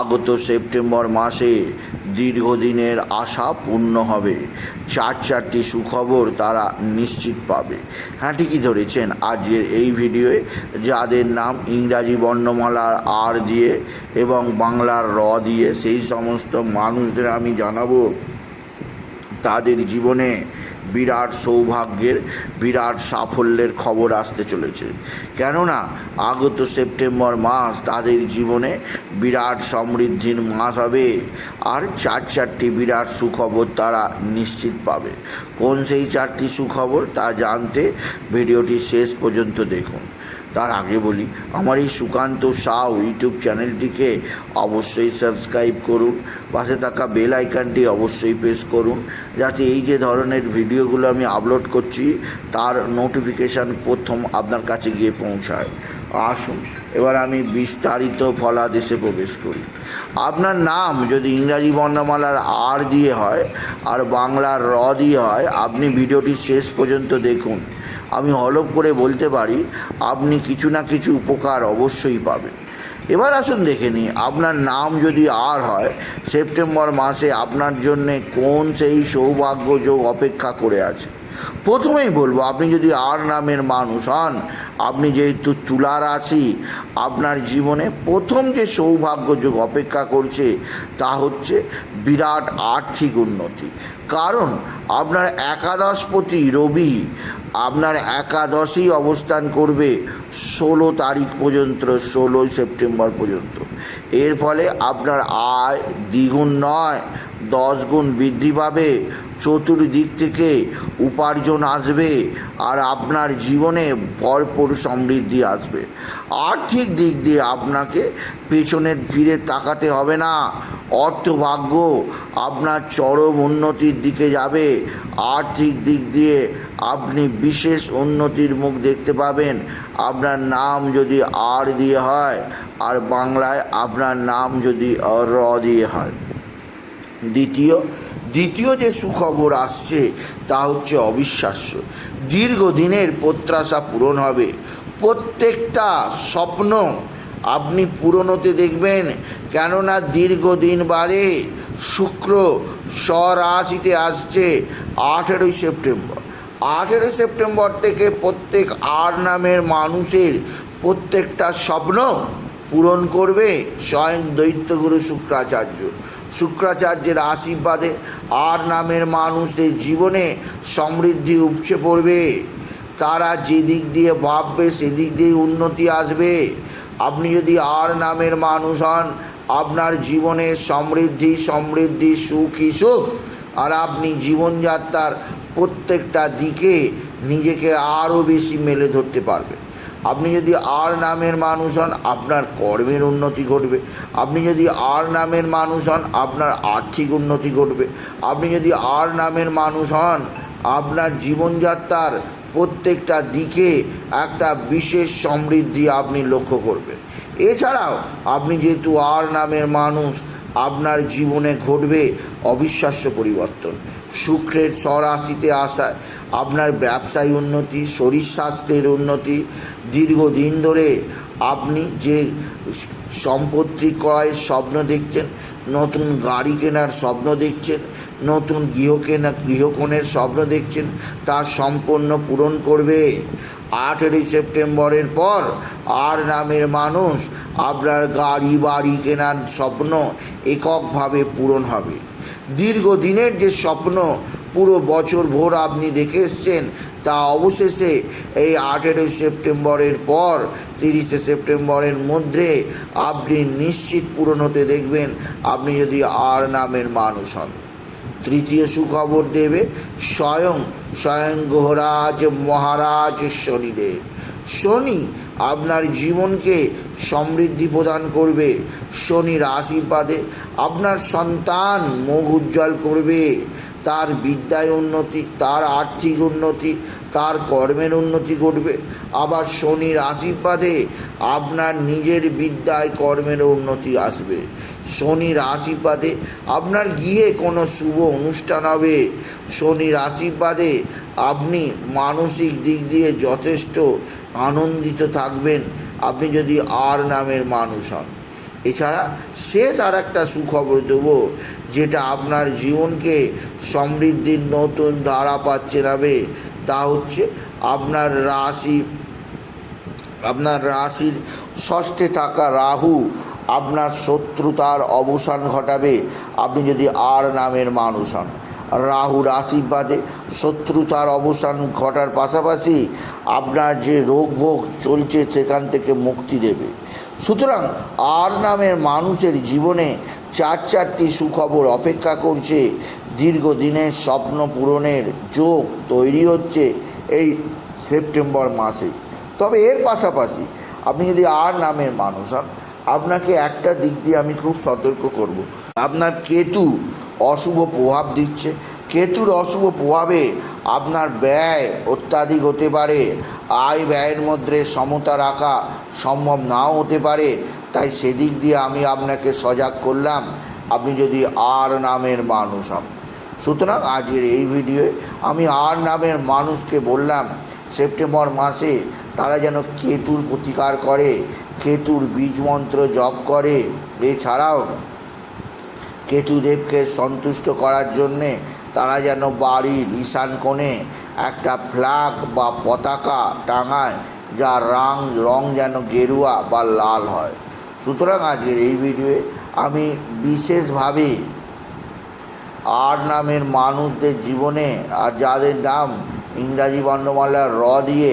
আগত সেপ্টেম্বর মাসে দীর্ঘদিনের আশা পূর্ণ হবে। চার চারটি সুখবর তারা নিশ্চিত পাবে। হ্যাঁ ঠিকই ধরেছেন, আজকের এই ভিডিওয়ে যাদের নাম ইংরাজি বর্ণমালার আর দিয়ে এবং বাংলার র দিয়ে সেই সমস্ত মানুষদের আমি জানাব, তাদের জীবনে বিরাট সৌভাগ্যের, বিরাট সাফল্যের খবর আসতে চলেছে। কেননা, আগত সেপ্টেম্বর মাস তাদের জীবনে বিরাট সমৃদ্ধির মাস হবে আর চার চারটি বিরাট সুখবর তারা নিশ্চিত পাবে। কোন সেই চারটি সুখবর তা জানতে ভিডিওটি শেষ পর্যন্ত দেখুন। তার আগে বলি, আমার এই সুকান্ত সাউ ইউটিউব চ্যানেলটিকে অবশ্যই সাবস্ক্রাইব করুন, পাশে থাকা বেল আইকনটি অবশ্যই প্রেস করুন, যাতে এই যে ধরনের ভিডিওগুলো আমি আপলোড করছি, তার নোটিফিকেশান প্রথম আপনার কাছে গিয়ে পৌঁছায়। আসুন, এবার আমি বিস্তারিত ফলাদেশে প্রবেশ করি। আপনার নাম যদি ইংরাজি বর্ণমালার আর দিয়ে হয়, আর বাংলার র দিয়ে হয়, আপনি ভিডিওটি শেষ পর্যন্ত দেখুন। আমি হলপ করে বলতে পারি, আপনি কিছু না কিছু উপকার অবশ্যই পাবেন। এবার আসুন দেখে নিই, আপনার নাম যদি আর হয়, সেপ্টেম্বর মাসে আপনার জন্যে কোন সেই সৌভাগ্য যোগ অপেক্ষা করে আছে? প্রথমেই বলব, আপনি যদি আর নামের মানুষ হন, আপনি যেহেতু তুলা রাশি, আপনার জীবনে প্রথম যে সৌভাগ্য যোগ অপেক্ষা করছে, তা হচ্ছে বিরাট আর্থিক উন্নতি। কারণ, আপনার একাদশপতি রবি আপনার একাদশেই অবস্থান করবে ষোলো তারিখ পর্যন্ত, ষোলোই সেপ্টেম্বর পর্যন্ত। এর ফলে আপনার আয় দ্বিগুণ নয় দশ গুণ বৃদ্ধি পাবে, চতুর্দিক থেকে উপার্জন আসবে আর আপনার জীবনে ভরপুর সমৃদ্ধি আসবে। আর্থিক দিক দিয়ে আপনাকে পেছনে ফিরে তাকাতে হবে না। অর্থভাগ্য আপনার চরম উন্নতির দিকে যাবে। আর্থিক দিক দিয়ে আপনি বিশেষ উন্নতির মুখ দেখতে পাবেন। আপনার নাম যদি আর দিয়ে হয়, আর বাংলায় আপনার নাম যদি র দিয়ে হয়। দ্বিতীয় দ্বিতীয় যে সুখবর আসছে, তা হচ্ছে অবিশ্বাস্য। দীর্ঘদিনের প্রত্যাশা পূরণ হবে। প্রত্যেকটা স্বপ্ন আপনি পূরণ হতে দেখবেন, কেননা দীর্ঘদিন বাদে শুক্র স্বরাশিতে আসছে আঠেরোই সেপ্টেম্বর। আঠেরোই সেপ্টেম্বর থেকে প্রত্যেক আর নামের মানুষের প্রত্যেকটা স্বপ্ন পূরণ করবে স্বয়ং দৈত্যগুরু শুক্রাচার্য। শুক্রাচার্যের আশীর্বাদে আর নামের মানুষদের জীবনে সমৃদ্ধি উপচে পড়বে। তারা যে দিক দিয়ে ভাববে, সেদিক দিয়ে উন্নতি আসবে। আপনি যদি আর নামের মানুষ হন, আপনার জীবনে সমৃদ্ধি সমৃদ্ধি, সুখী সুখ। আর আপনি জীবনযাত্রার প্রত্যেকটা দিকে নিজেকে আরও বেশি মেলে ধরতে পারবেন। আপনি যদি আর নামের মানুষ হন, আপনার কর্মের উন্নতি ঘটবে। আপনি যদি আর নামের মানুষ হন, আপনার আর্থিক উন্নতি ঘটবে। আপনি যদি আর নামের মানুষ হন, আপনার জীবনযাত্রার প্রত্যেকটা দিকে একটা বিশেষ সমৃদ্ধি আপনি লক্ষ্য করবেন। এছাড়াও আপনি যেহেতু আর নামের মানুষ, আপনার জীবনে ঘটবে অবিশ্বাস্য পরিবর্তন। শুক্রের স্বরাশিতে আসায় আপনার ব্যবসায় উন্নতি, শরীর স্বাস্থ্যের উন্নতি, দীর্ঘদিন ধরে আপনি যে সম্পত্তি ক্রয়ের স্বপ্ন দেখছেন, নতুন গাড়ি কেনার স্বপ্ন দেখছেন, নতুন গৃহ কেনা, গৃহকোণের স্বপ্ন দেখছেন, তা সম্পূর্ণ পূরণ করবে। আঠেরোই সেপ্টেম্বরের পর আর নামের মানুষ আপনার গাড়ি, বাড়ি কেনার স্বপ্ন এককভাবে পূরণ হবে। দীর্ঘদিনের যে স্বপ্ন পুরো বছর ভোর আপনি দেখে এসছেন। তা অবশেষে এই আঠেরোই সেপ্টেম্বরের পর, তিরিশে সেপ্টেম্বরের মধ্যে আপনি নিশ্চিত পূরণ হতে দেখবেন। আপনি যদি আর নামের মানুষ হন। তৃতীয় সুখবর দেবে, স্বয়ং স্বয়ং গ্রহরাজ মহারাজ শনিদেব। শনি আপনার জীবনকে সমৃদ্ধি প্রদান করবে। শনির আশীর্বাদে আপনার সন্তান মুখ উজ্জ্বল করবে। তার বিদ্যায় উন্নতি, তার আর্থিক উন্নতি, তার কর্মের উন্নতি ঘটবে। আবার শনির আশীর্বাদে আপনার নিজের বিদ্যায় কর্মের উন্নতি আসবে। শনির আশীর্বাদে আপনার গৃহে কোনো শুভ অনুষ্ঠান হবে। শনির আশীর্বাদে আপনি মানসিক দিক দিয়ে যথেষ্ট আনন্দিত থাকবেন। আপনি যদি আর নামের মানুষ হন। এছাড়া শেষ আর একটা সুখবর দেবো, যেটা আপনার জীবনকে সমৃদ্ধির নতুন ধারা পাচ্ছে যাবে তা হচ্ছে আপনার রাশি, আপনার রাশির ষষ্ঠে থাকা রাহু আপনার শত্রুতার অবসান ঘটাবে। আপনি যদি আর নামের মানুষ হন রাহুর আশীর্বাদে শত্রুতার অবসান ঘটার পাশাপাশি আপনার যে রোগ ভোগ চলছে সেখান থেকে মুক্তি দেবে। সুতরাং আর নামের মানুষের জীবনে চার চারটি সুখবর অপেক্ষা করছে। দীর্ঘদিনের স্বপ্ন পূরণের যোগ তৈরি হচ্ছে এই সেপ্টেম্বর মাসে। তবে এর পাশাপাশি আপনি যদি আর নামের মানুষ হন, আপনাকে একটা দিক দিয়ে আমি খুব সতর্ক করব। আপনার কেতু অশুভ প্রভাব দিচ্ছে। কেতুর অশুভ প্রভাবে আপনার ব্যয় অত্যাধিক হতে পারে। আয় ব্যয়ের মধ্যে সমতা রাখা সম্ভব নাও হতে পারে। তাই সেদিক দিয়ে আমি আপনাকে সজাগ করলাম, আপনি যদি আর নামের মানুষ হন। সুতরাং আজকের এই ভিডিওয়ে আমি আর নামের মানুষকে বললাম, সেপ্টেম্বর মাসে তারা যেন কেতুর প্রতিকার করে, কেতুর বীজ মন্ত্র জপ করে। এছাড়াও কেতুদেবকে সন্তুষ্ট করার জন্যে তারা যেন বাড়ির ঈশান কোণে একটা ফ্ল্যাগ বা পতাকা টাঙায়, যার রং রং যেন গেরুয়া বা লাল হয়। সুতরাং আজকের এই ভিডিওয়ে আমি বিশেষভাবে আর নামের মানুষদের জীবনে আর যাদের নাম ইংরাজি বর্ণমালার র দিয়ে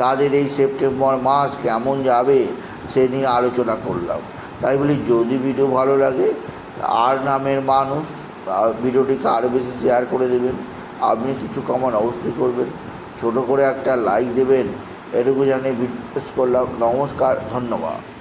তাদের এই সেপ্টেম্বর মাস কেমন যাবে, সে নিয়ে আলোচনা করলাম। তাই বলি, যদি ভিডিও ভালো লাগে, আর নামের মানুষ ভিডিওটিকে আরও বেশি শেয়ার করে দেবেন। আপনি কিছু কমান অবশ্যই করবেন। ছোট করে একটা লাইক দেবেন। এটুকু জানিয়ে বিশ্বাস করলাম। নমস্কার, ধন্যবাদ।